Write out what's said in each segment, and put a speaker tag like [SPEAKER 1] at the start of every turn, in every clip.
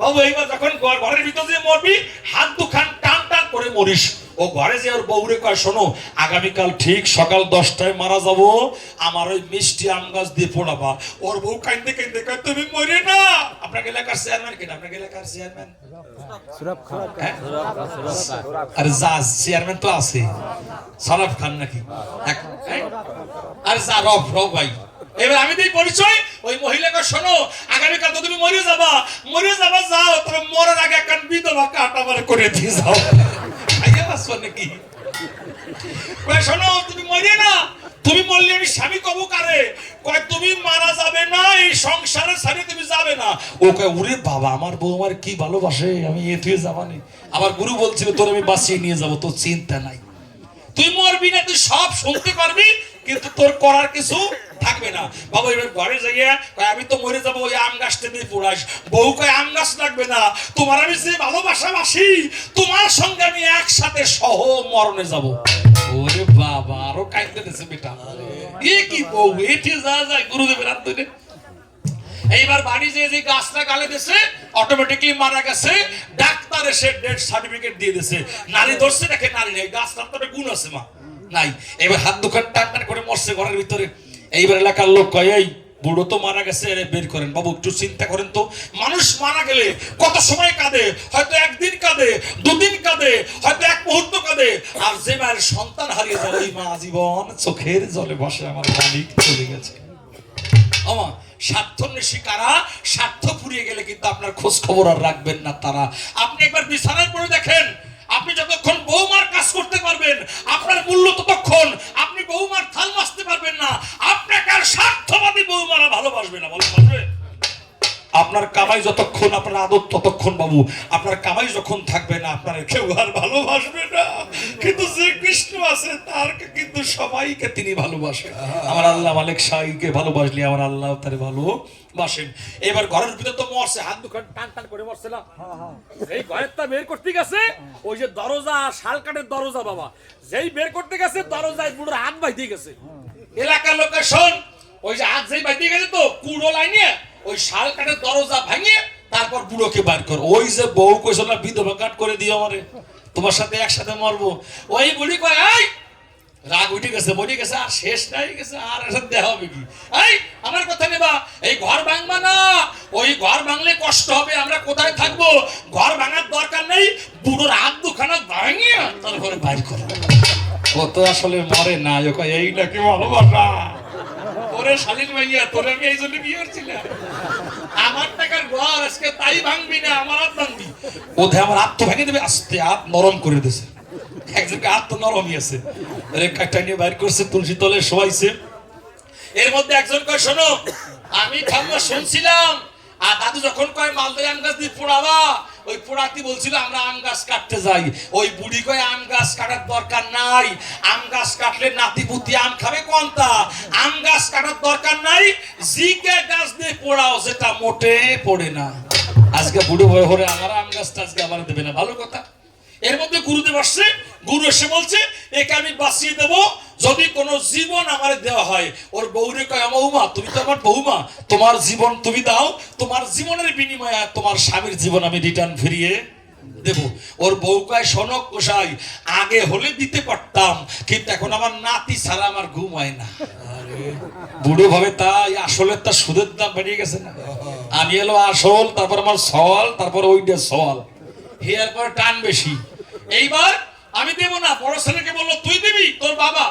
[SPEAKER 1] বাবু এইবার যখন ঘরের ভিতর দিয়ে মরবি হাত দুখান টান টান করে মরিস। ও ঘরে যে ওর বউরে কয় শোনো আগামীকাল ঠিক সকাল দশটায় মারা যাব। আমার ওই মিষ্টি আম গাছ দিয়ে পোড়াবা। ওর বউ কাইন্দে কাইন্দে কয় তুমি মরে না। আপনার এলাকার চেয়ারম্যান কেন আপনার এলাকার চেয়ারম্যান? আরে যা চেয়ারম্যান তো আছে। সরফ খান নাকি? হ্যাঁ? যা রফ রফ ভাই। এবার আমি দিই পরিচয়, ওই মহিলাকে শোনো, আগামীকাল তো তুমি মরে যাবা। মরে যাবা, যাও, তবে মরার আগে একটা বিধবা কাটা মারে করে দিয়ে যাও। নাকি? শোনো, তুমি মরে না। তুমি মরলে আমি স্বামী কব কারে? কয়, তুমি মারা যাবে না, এই সংসারে ছাড়ে তুমি যাবে না। ও কয় ওরে বাবা, আমার বউ আমার কি ভালোবাসে? আমি এ তুই যাবানি আমার গুরু বলছিল, তোর আমি বাঁচিয়ে নিয়ে যাব, তোর চিন্তা নাই। তুই মরবি না, তুই সব শুনতে পারবি কিন্তু তোর করার কিছু থাকবে না। বাবা, এবার ঘরে যাইয়া আমি তো মরে যাব, ওই আম গাছটা দিয়ে পুরাস বউ কয়, আম গাছ লাগবে না। তোমার আমি যে ভালোবাসা বাসি, তোমার সঙ্গে আমি একসাথে সহ মরণে যাব। ওরে বাবা, আরও দিছে বেটা এ কি বউ এটি যা যায় গুরুদেবের হাত ধরে। এইবার বাড়ি যে যে গাছটা গালে দিছে অটোমেটিকলি মারা গেছে। ডাক্তার এসে ডেথ সার্টিফিকেট দিয়ে দিছে। নারী ধরছে দেখে নারী নেই, গাছটার তো গুণ আছে মা। নাই, এবার হাত টান টান ঘরের ভিতরে। এইবার এলাকার লোক কয়, এই বুড়ো তো মারা গেছে বের করেন। বাবু, একটু চিন্তা করেন তো। মানুষ মারা গেলে কত সময় কাঁদে? হয়তো একদিন কাঁদে, দুদিন কাঁদে, হয়তো এক মুহূর্ত কাঁদে। আর যে মায়ের সন্তান হারিয়ে যায়, ওই মা জীবন চোখের জলে বসে। আমার মালিক চলে গেছে। আমা, স্বার্থন্বেষী কারা? স্বার্থ গেলে কিন্তু আপনার খোঁজ খবর আর রাখবেন না তারা। আপনি একবার বিছানায় পড়ে দেখেন। আপনি যতক্ষণ বৌমার কাজ করতে পারবেন, আপনার মূল্য ততক্ষণ কামাই যতক্ষণ, আপনার আদর ততক্ষণ, বাবু। আপনার কামাই যখন থাকবে না, আপনার কেউ আর ভালোবাসবে না। কিন্তু যে কৃষ্ণ আছে তার কিন্তু সবাইকে তিনি ভালোবাসেন আমার আল্লাহ মালিক শাহীকে ভালোবাসলে আমার আল্লাহ তারে ভালোবাসেন। এবার ঘরের ভিতরে তো মরছে, হাত দুখান টান টান করে মরছে না এই ঘরেরটা বের করতে গেছে, ওই যে দরজা, শাল কাঠের দরজা, বাবা। যেই বের করতে গেছে, দরজায় বুড়োর হাত বাইতে গেছে। এলাকার লোকের শোন, ওই যে হাত যেই বাইতে গেছে তো, কুড়ো লাইনে ওই শাল কাঠের দরজা ভাঙিয়ে তারপর বুড়োকে বার কর। ওই যে বউ কইছো, না, বিধবা কাট করে দিও আমারে। তোমার সাথে একসাথে মরবো। ওই বুড়ি কয়, এই! রাগ উঠে গেছে, মরে গেছে, আর শেষ নাই গেছে, আর এসব দেওয়া হবে কি? এই, আমার কথা নেবা, এই ঘর ভাঙবা না। ওই ঘর ভাঙলে কষ্ট হবে, আমরা কোথায় থাকব? ঘর ভাঙার দরকার নেই, বুড়োর হাত দুখানা ভাঙিয়ে তারপরে বাইর করো। ও তো আসলে মরে না এই নাকি ভালোবাসা? ওরে শালীন ভাইয়া তোরে আমি এই জন্য বিয়ে করছিলাম আমার টাকার ঘর আজকে তাই ভাঙবি না, আমার হাত ভাঙবি। ওধে আমার হাত তো দেবে, আস্তে হাত নরম করে দিয়েছে একজনকে হাত নরমই আছে। রে কাটা নিয়ে বাইর করছে, তুলসী তলে শোয়াইছে। এর মধ্যে একজন কয়, শোনো, আমি ঠাম্মা শুনছিলাম, আর দাদু যখন কয় মালদায় আম দিয়ে পোড়াবা ওই পোড়াতি বলছিল, আমরা আম গাছ কাটতে যাই। ওই বুড়ি কয়ে, আম গাছ কাটার দরকার নাই। আম গাছ কাটলে নাতি পুতি আম খাবে কোনটা? আম গাছ কাটার দরকার নাই, জিকে গাছ দিয়ে পোড়াও, যেটা মোটে পড়ে না। আজকে বুড়ো হয়ে হরে আমার আম গাছটা আজকে আবার দেবে না। ভালো কথা। এর মধ্যে গুরুদেব আসছে গুরু এসে বলছে, একে আমি বাঁচিয়ে দেব যদি কোনো জীবন আমার দেওয়া হয়। ওর বউরে কয় বৌমা তুমি তো আমার বৌমা তোমার জীবন তুমি দাও, তোমার জীবনের বিনিময়ে তোমার স্বামীর জীবন আমি রিটার্ন ফিরিয়ে দেব। ওর বউ কয় সনক কোষাই আগে হলে দিতে পারতাম, কিন্তু এখন আমার নাতি ছাড়া আমার ঘুম হয় না। বুড়ো ভাবে তাই আসলে তার সুদের দাম বেরিয়ে গেছে না। আমি এলো আসল, তারপর আমার সওয়াল, তারপর ওইটা সওয়াল। হেয়ার পর টান বেশি। এইবার আমি দেব না, বড় ছেলেকে বলল, তুই দিবি? তোর বাবা।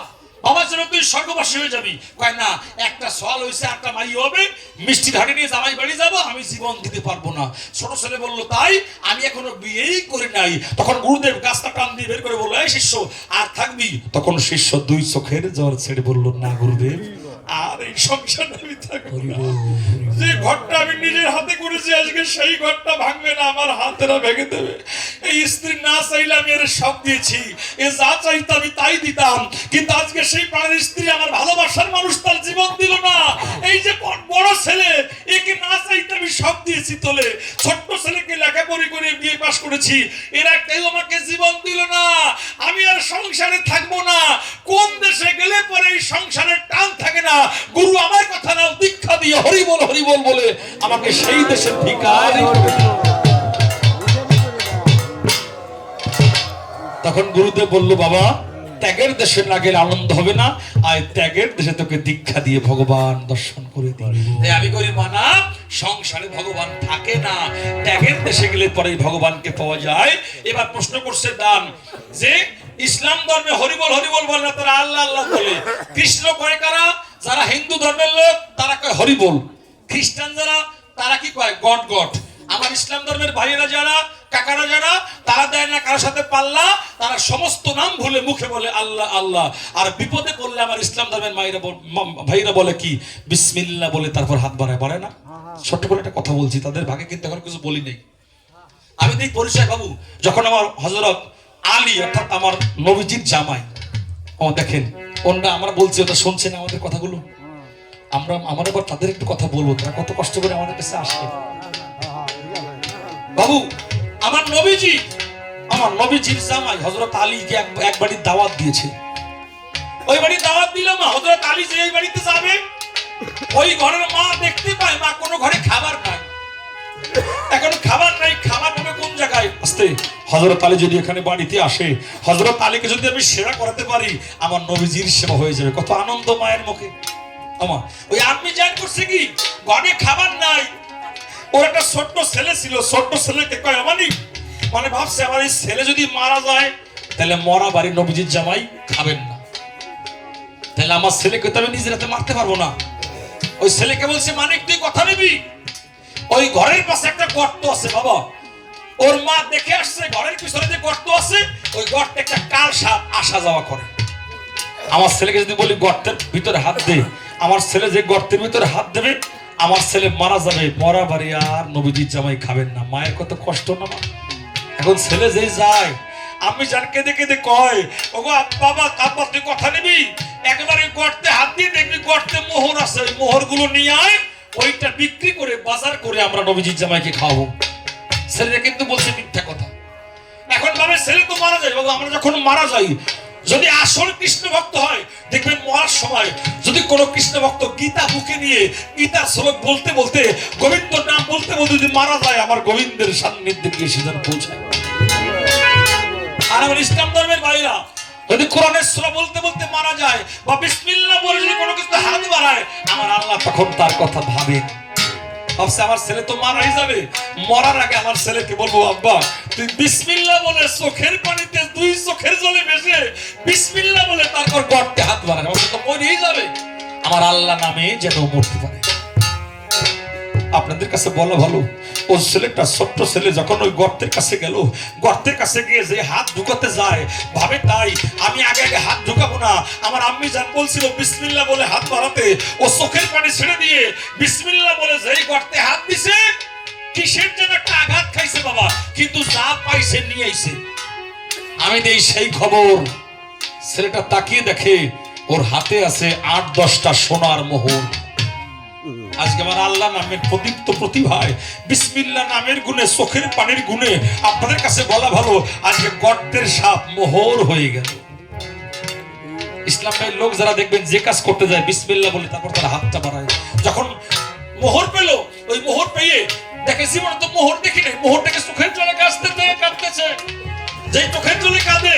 [SPEAKER 1] বাবা জন্য তুই স্বর্গবাসী হয়ে যাবি। কয়, না, একটা সল হয়েছে একটা মাই হবে, মিষ্টি ঘাটে নিয়ে জামাই বাড়ি যাব, আমি জীবন দিতে পারব না। ছোট ছেলে বলল, তাই আমি এখনও বিয়েই করি নাই। তখন গুরুদেব গাছটা টান দিয়ে বের করে বলল, এই শিষ্য, আর থাকবি? তখন শিষ্য দুই চোখের জ্বর ছেড়ে বলল, না, গুরুদেব। আর এই সংসার আমি থাকব যে ঘরটা আমি নিজের হাতে করেছি আজকে সেই ঘরটা ভাঙবে না আমার হাতেরা ভেঙে দেবে। এই স্ত্রী না চাইলে আমি এর সব দিয়েছি। এ যা চাইতো আমি তাই দিতাম। কিন্তু আজকে সেই প্রাণের স্ত্রী আমার ভালোবাসার মানুষ তার জীবন দিল না। এই যে বড়- ছেলে সব দিয়েছি তোলে। ছোট্ট ছেলেকে লেখাপড়ি করে বিয়ে পাশ করেছি। এরা কেউ আমাকে জীবন দিল না। আমি আর সংসারে থাকব না। কোন দেশে গেলে পরে এই সংসারের টান থাকে না? গুরু আমার কথা নাও, দীক্ষা দিয়ে হরিবল হরিবল বলে আমাকে সেই দেশে ভিকারি তখন গুরুদেব বলল, বাবা, ত্যাগের দেশে না গেলে আনন্দ হবে না। আর ত্যাগের দেশে তোকে দীক্ষা দিয়ে ভগবান দর্শন করে দিই। আমি করি মানা সংসারে ভগবান থাকে না। ত্যাগের দেশে গেলে পরে ভগবানকে পাওয়া যায়। এবার প্রশ্ন করছে দান যে ইসলাম ধর্মে হরিবল হরিবল বলে না, তারা আল্লাহ আল্লাহ বলে। কৃষ্ণ কয় কারা? যারা হিন্দু ধর্মের লোক, তারা কয় হরিবল। খ্রিস্টান যারা, তারা কি কয়? গট গট। আমার ইসলাম ধর্মের ভাইয়েরা যারা, কাকারা যারা দেয় না, কারোর সাথে পাল্লা, তারা সমস্ত নাম ভুলে মুখে বলে আল্লাহ আল্লাহ। আর বিপদে পড়লে আমার ইসলাম ধর্মের মায়েরা ভাইয়েরা বলে কি? বিসমিল্লাহ বলে তারপর হাত বাড়ায় বলে না? ছোট্ট করে একটা কথা বলছি, তাদের ভাগে কিন্তু এখন কিছু বলি নেই। আমি দিই পরিচয় বাবু, যখন আমার হজরত আলী, অর্থাৎ আমার নবীজির জামাই, ও দেখেন ওনরা আমরা বলছি, ওটা শুনছেন আমাদের কথাগুলো? আমরা, আমার আবার তাদের একটু কথা বলব, তারা কত কষ্ট করে আমাদের কাছে আসে। বাবু, আমার নবীজি আমার নবীজির জামাই হজরত আলীকে এক বাড়ির দাওয়াত দিয়েছে। ওই দাওয়াত হজরত আলী যে এই বাড়িতে যাবে, ওই ঘরের মা দেখতে পায়, মা কোনো ঘরে খাবার এখন খাবার নাই, খাবার কোন জায়গায়? আসতে হজরত আলী যদি এখানে বাড়িতে আসে হজরত আলীকে যদি আমি সেরা করাতে পারি, আমার নবীজির সেবা হয়ে যাবে। কত আনন্দ মায়ের মুখে। আমার ওই আপনি জান করছে কি? ঘরে খাবার নাই। ওর একটা ছোট্ট ছেলে ছিল, ছোট্ট ছেলেকে কয়, আমানি মানে ভাবছে, আমার এই ছেলে যদি মারা যায়, তাহলে মরা বাড়ির নবীজির জামাই খাবেন না। তাহলে আমার ছেলেকে তো আমি নিজের হাতে মারতে পারব না। ওই ছেলেকে বলছে, মানিক, তুই কথা নিবি ওই ঘরের পাশে একটা গর্ত আছে বাবা। ওর মা দেখে আসছে, ঘরের পিছনে যে গর্ত আছে, ওই গর্তে একটা কাল সাপ আসা যাওয়া করে। আমার ছেলেকে যদি বলি, গর্তের ভিতরে হাত দে। আমার ছেলে যে গর্তের ভিতরে হাত দেবে, আমার ছেলে মারা যাবে। মরা বাড়ি আর নবীজির জামাই খাবেন না। মায়ের কত কষ্ট না মা? এখন ছেলে যেই যায়, আমি যার কেঁদে কেঁদে কয়, ওগো বাবা আব্বা তুই কথা নিবি? একেবারে গর্তে হাত দিয়ে দেখবি, গর্তে মোহর আছে, ওই মোহরগুলো নিয়ে আয়, ওইটা বিক্রি করে বাজার করে আমরা নবীজির জামাইকে খাওয়াবো। ছেলেটা কিন্তু বলছে মিথ্যা কথা। এখন ভাবে ছেলে তো মারা যায় বাবু আমরা যখন মারা যাই, যদি আসল কৃষ্ণ ভক্ত হয় কৃষ্ণ ভক্ত গীতা বুকে নিয়ে গীতার শ্লোক বলতে বলতে গোবিন্দ নাম বলতে বলতে যদি মারা যায়, আমার গোবিন্দের সান্নিধ্যে গিয়ে সে যেন পৌঁছায়। আর আমার ইসলাম ধর্মের ভাইরা, যদি কোরআনের সূরা বলতে বলতে মারা যায় বা বিসমিল্লাহ বলে যদি কোনো কিছু হাত বাড়ায়, আমার আল্লাহ তখন তার কথা ভাবেন। ভাবছে আমার ছেলে তো মারাই যাবে। মরার আগে আমার ছেলেকে বলব, আব্বা, তুই বিসমিল্লাহ বলে চোখের পানিতে দুই চোখের জলে ভেসে বিসমিল্লাহ বলে তারপর গর্তে হাত বাড়ায়, আমার তো মরেই যাবে। আমার আল্লাহ নামে যেন মরতে পারে। আপনাদের কাছে বলা ভালো ও ছেলেটা ছোট্ট ছেলে যখন ওই গর্তের কাছে গেল, গর্তের কাছে গিয়ে যে হাত ঢুকাতে যায়, ভাবে তাই, আমি আগে আগে হাত ঢুকাবো না। আমার আম্মি যান বলছিল, বিসমিল্লাহ বলে হাত বাড়াতে। ও চোখের পানি ছেড়ে দিয়ে বিসমিল্লাহ বলে যেই গর্তে হাত দিছে, কিসের যেন একটা আঘাত খাইছে বাবা। কিন্তু যা পাইছে নিয়ে আইছে। আমি দেই সেই খবর। ছেলেটা তাকিয়ে দেখে ওর হাতে আছে আট দশটা সোনার মোহর। আজকে আমার আল্লাহ নামের প্রদীপ্ত প্রতিভায়, বিসমিল্লা নামের গুণে, চোখের পানির গুণে আপনাদের কাছে বলা ভালো, আজকে গর্তের সাপ মোহর হয়ে গেল। ইসলামের লোক যারা দেখবেন যে কাজ করতে যায় বিসমিল্লাহ বলে তারপর তারা হাতটা বাড়ায়। যখন মোহর পেল, ওই মোহর পেয়ে দেখে জীবন তো মোহর দেখি নাই মোহরটাকে চোখের জলে কাঁদতে, কাঁদতেছে। যে চোখের জলে কাঁদে,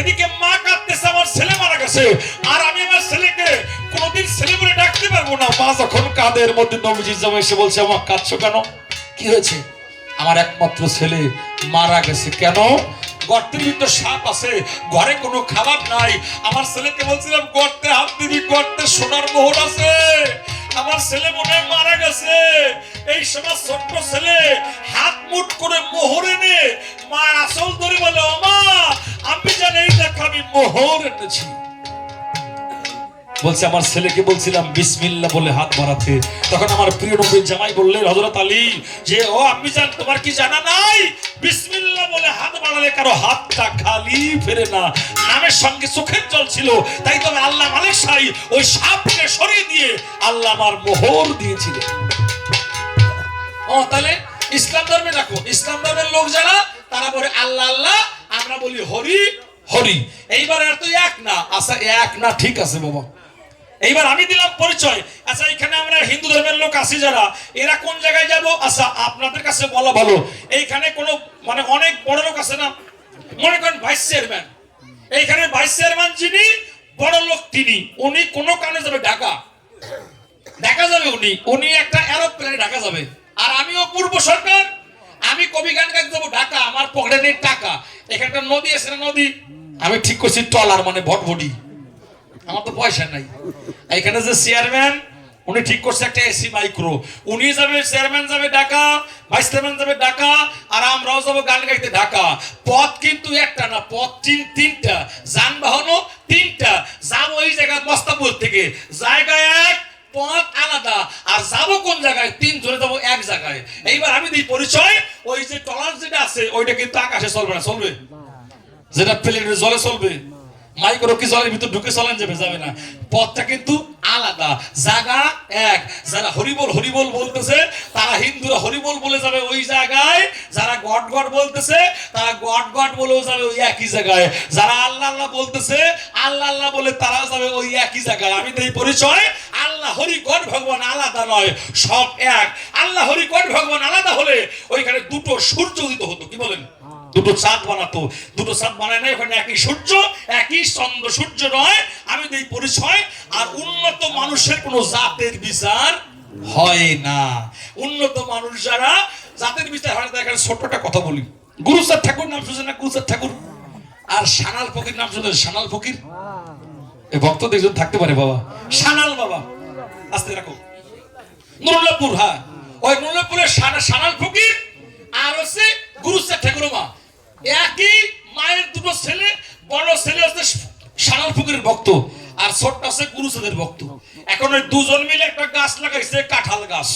[SPEAKER 1] এদিকে মা কাঁদতেছে আমার ছেলে মারা গেছে। আর আমি আমার ছেলেকে ছেলে বলে ডাকতে পারব না। মা যখন কাঁদে, এর মধ্যে নবীজি জামা এসে বলছে, আমার কাঁদছো কেন? কি হয়েছে? আমার একমাত্র ছেলে মারা গেছে। কেন? গর্তের ভিতর সাপ আছে, ঘরে কোনো খাবার নাই। আমার ছেলেকে বলছিলাম, গর্তে হাত দিবি, গর্তে সোনার মোহর আছে। আমার ছেলে মনে মারা গেছে। এই সময় ছোট্ট ছেলে হাত মুট করে মোহর এনে মা আসল ধরে বলে বলছে, আমার ছেলেকে বলছিলাম, বিসমিল্লাহ বলে হাত বাড়াতে। তখন আমার প্রিয় নবীর জামাই বললেন, হযরত আলী, যে, ও আমি জান তোমার কি জানা নাই? বিসমিল্লাহ বলে হাত বাড়ালে কারও হাতটা খালি ফেরে না। নামের সঙ্গে চোখের জল ছিল, তাই তবে আল্লাহ মালিক সাই ওই সাপকে সরিয়ে দিয়ে আল্লাহ আমার মোহর দিয়েছিলেন। ও, তাহলে ইসলাম ধর্মে দেখো, ইসলাম ধর্মের লোক যারা, তারা বলে, আল্লাহ আল্লাহ, আমরা বলি হরি হরি। এইবার আর তো এক না। আচ্ছা এক না ঠিক আছে বাবা। এইবার আমি দিলাম পরিচয়। আচ্ছা এখানে আমরা হিন্দু ধর্মের লোক আছি যারা। এরা কোন জায়গায় যাব? আচ্ছা আপনাদের কাছে বলা ভালো। এইখানে কোনো মানে অনেক বড় লোক আছে না? মনে করেন ভাইস চেয়ারম্যান। এইখানে ভাইস চেয়ারম্যান যিনি বড় লোক তিনি। উনি কোনো কারণে যাবে ঢাকা। ঢাকা যাবে উনি। উনি একটা এরোপ্লেনে ঢাকা যাবে। আর আমিও পূর্ব সরকার। আমি কবি গান গাইতে যাব ঢাকা। আমার পকেটে নেই টাকা। এখানে একটা নদী আছে না নদী? আমি ঠিক করছি টলার মানে ভটভটি আমার তো পয়সা নাই। এখানে যে চেয়ারম্যান উনি ঠিক করছে একটা এসি মাইক্রো উনি যাবে চেয়ারম্যান যাবে ঢাকা ভাইস চেয়ারম্যান যাবে ঢাকা, আর আমরাও যাব গান গাইতে ঢাকা। পথ কিন্তু একটা না, পথ তিন তিনটা, যানবাহনও তিনটা। যাব এই জায়গায় মস্তাপুর থেকে। জায়গা এক, পথ আলাদা। আর যাব কোন জায়গায়? তিন জনে যাব এক জায়গায়। এইবার আমি দিই পরিচয়, ওই যে টলার যেটা আছে, ওইটা কিন্তু আকাশে চলবে না, চলবে? যেটা প্লেনের জলে চলবে। মাইক্রো কি জলের ভিতর ঢুকে চলেন যাবে যাবে না। পথটা কিন্তু আলাদা। জায়গা এক। যারা হরিবল হরিবল বলতেছে, তারা হিন্দুরা হরিবল বলে যাবে ওই জায়গায়। যারা গড গড বলতেছে, তারা গড গড বলেও যাবে ওই একই জায়গায়। যারা আল্লাহ আল্লাহ বলতেছে, আল্লাহ আল্লাহ বলে তারা যাবে ওই একই জায়গায়। আমি তো এই পরিচয়, আল্লাহ, হরি, গড, ভগবান আলাদা নয়, সব এক। আল্লাহ, হরি, গড, ভগবান আলাদা হলে ওইখানে দুটো সূর্য উদিত হতো। কি বলেন? দুটো চাঁদ বানাতো, দুটো চাঁদ বানায় না ওখানে একই সূর্য, একই চন্দ্র, সূর্য নয়, আমি এই পরিচয়, আর উন্নত মানুষের কোনো জাতের বিচার হয় না। উন্নত মানুষ যারা, জাতের বিচার হয় না এখানে ছোট্টটা কথা বলি। গুরুচাঁদ ঠাকুর নাম শুনছেন না? গুরুচাঁদ ঠাকুর। আর সানাল ফকির নাম শুনছেন? সানাল ফকির। এই ভক্ত একজন থাকতে পারে বাবা। সানাল বাবা। আস্তে রাখো। নুরুল্লাহপুর হ্যাঁ। ওই নুরুল্লাহপুরের সানা সানাল ফকির, আর হচ্ছে গুরুচাঁদ ঠাকুর মা একই মায়ের দুটো ছেলে, বড় ছেলে হচ্ছে সানাল ফকিরের ভক্ত, আর ছোট্ট আছে গুরুচাঁদের ভক্ত। এখন ওই দুজন মিলে একটা গাছ লাগাইছে, কাঁঠাল গাছ।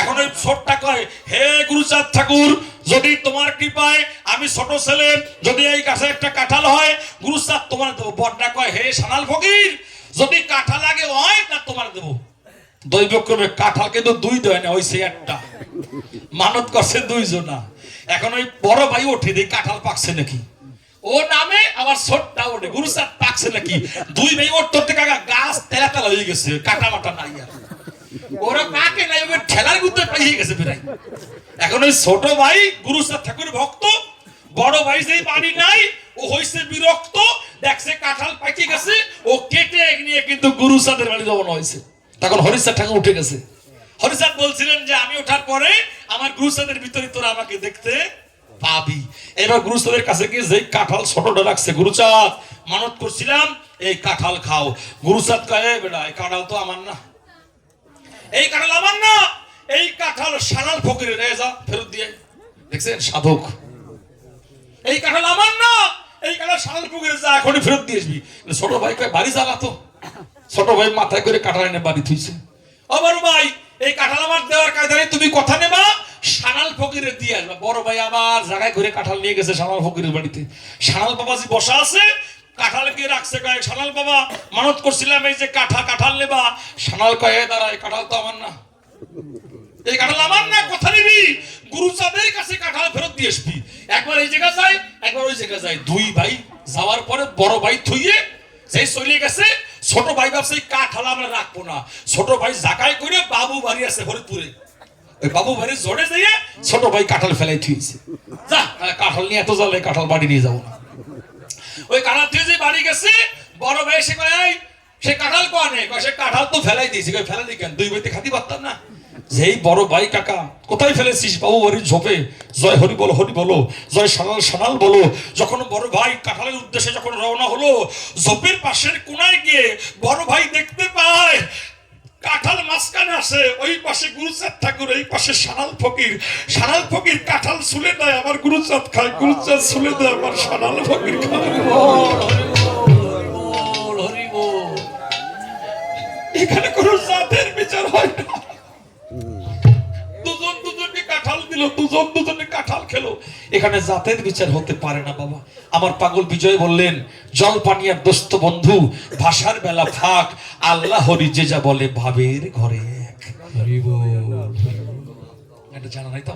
[SPEAKER 1] এখন ওই ছোটটা কয়, হে গুরুচাঁদ ঠাকুর, যদি তোমার কৃপায় আমি ছোট ছেলে, যদি এই গাছে একটা কাঁঠাল হয়, গুরুচাঁদ তোমার দেবো। বড়টা কয়, হে সানাল ফকির, যদি কাঁঠাল আগে হয়, তা তোমার দেবো। দৈবক্রমে কাঁঠাল কিন্তু দুই দেয় না, ওই সে একটা। মানত করছে দুইজনা। এখন ওই বড় ভাই ওঠে দেই, কাঁঠাল পাকছে নাকি? ও নামে, আবার ছোটটা ওঠে। গুরুসার পাকছে নাকি? দুই ভাই ওর তোর থেকে গাছ তেলা তেলা হয়ে গেছে, কাটা মাটা নাই আর। ওরা কাকে নাই ঠেলার গুতে পাইয়ে গেছে এখন ওই ছোট ভাই গুরুসার ঠাকুর ভক্ত, বড় ভাই যেই বাড়ি নাই, ও হইছে বিরক্ত, দেখছে কাঁঠাল পাকি গেছে, ও কেটে নিয়ে কিন্তু গুরুসাদের বাড়ি যাওয়ানো হয়েছে তখন হরিচাঁদ ঠাকুর উঠে গেছে। হরিচাঁদ বলছিলেন যে, আমি ওঠার পরে আমার গুরুচাঁদের ভিতরে তোরা আমাকে দেখতে পাবি। এবার গুরুসাদের কাছে গিয়ে যেই কাঁঠাল ছোটটা রাখছে গুরুচাঁদ মানত করছিলাম, এই কাঁঠাল খাও। গুরুচাঁদ কয়ে বেটা, এই কাঁঠাল তো আমার না। এই কাঁঠাল আমার না। এই কাঁঠাল সানাল ফকিরের। এ যা, ফেরত দিয়ে দেখছেন, সাধক। এই কাঁঠাল আমার না। এই কাঁঠাল সানাল ফকিরের, যা, এখনই ফেরত দিয়ে আসবি। ছোট ভাই কয়, বাড়ি জ্বালা তো। ছোট ভাই মাথায় করে কাঁঠাল এনে বাড়ি থুইছে। বড় ভাই এই কাঁঠাল আমার দেওয়ার কায়দায় তুমি কথা নেবা, সানাল ফকিরের দিয়ে আসবা। বড় ভাই আবার জায়গায় ঘুরে কাঁঠাল নিয়ে গেছে সানাল ফকিরের বাড়িতে। সানাল বসা আছে, কাঁঠাল রাখছে সানাল বাবা, মানত করছিলাম এই যে কাঁঠা কাঁঠাল নেবা। সানাল কয়ে দাঁড়া, এই কাঁঠাল তো আমার না। এই কাঁঠাল আমার না, কথা নিবি? গুরুচাঁদের কাছে কাঁঠাল ফেরত দিয়ে আসবি। একবার এই জায়গা যাই, একবার ওই জায়গা যাই। দুই ভাই যাওয়ার পরে বড় ভাই থুইয়ে সেই চলে গেছে, ছোট ভাই ভাবছে, এই কাঁঠাল আমরা রাখব না। ছোট ভাই জাকাই করে বাবু বাড়ি আছে হরিপুরে ওই বাবু বাড়ির জোরে যাইয়ে ছোট ভাই কাঁঠাল ফেলাই থুইছে। যা কাঁঠাল নিয়ে এত জ্বালে কাঁঠাল বাড়ি নিয়ে যাব না। ওই কাঁঠাল তুই যে বাড়ি গেছে, বড় ভাই এসে কয় সে কাঁঠাল কয়, সে কাঁঠাল তো ফেলাই দিয়েছি। ফেলাই দিই কেন? দুই বইতে খাতি পারতাম না। যেই বড় ভাই কাকা কোথায় ফেলেছিস বাবু বাড়ির ঝোপে? জয় হরি বলো হরি বলো জয় সানাল সানাল বলো। যখন বড় ভাই কাঁঠালের উদ্দেশ্যে যখন রওনা হলো ঝোপের পাশের কোনায় গিয়ে বড় ভাই দেখতে পায় কাঁঠাল মাঝখানে আসে ওই পাশে গুরুচাঁদ ঠাকুর এই পাশে সানাল ফকির। সানাল ফকির কাঁঠাল ছুলে দেয় আমার গুরুচাঁদ খায় গুরুচাঁদ দেয় আমার সানাল ফকির খায়। এখানে কোনো জাতের বিচার হয় না। দিল দুজন দুজনে কাঁঠাল খেলো। এখানে জাতের বিচার হতে পারে না বাবা। আমার পাগল বিজয় বললেন জল পানিয়ার দোস্ত বন্ধু ভাষার বেলা ফাঁক আল্লাহ হরি যে যা বলে ভাবের ঘরে এক। এটা জানা নাই তো